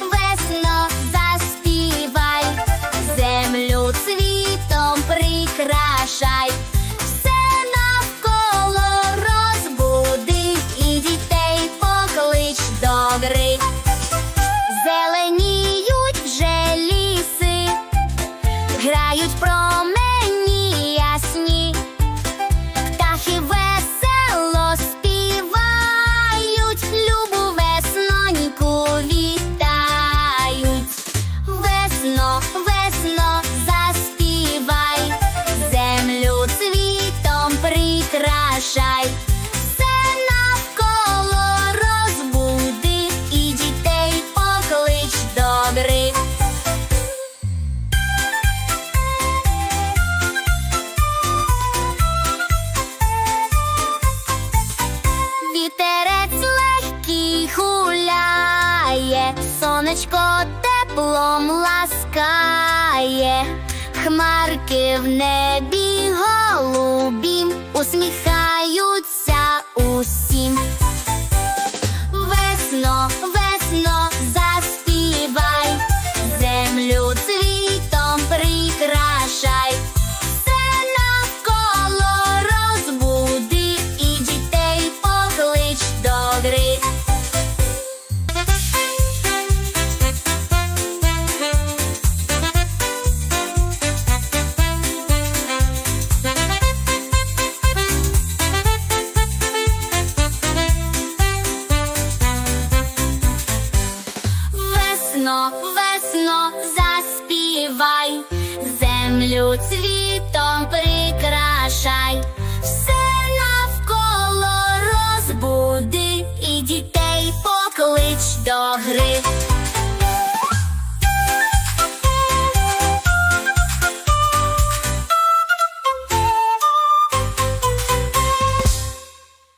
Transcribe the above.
весно, заспівай, землю цвітом прикрашай, все навколо розбуди і дітей поклич до гри. Зеленіють вже ліси, грають про. Прикрашай. Все навколо розбуди і дітей поклич до гри. Вітерець легкий гуляє, сонечко теплом ласкає, хмарки в небі голубім усміхаються до. Весно, весно, заспівай, землю цвітом поклич до гри.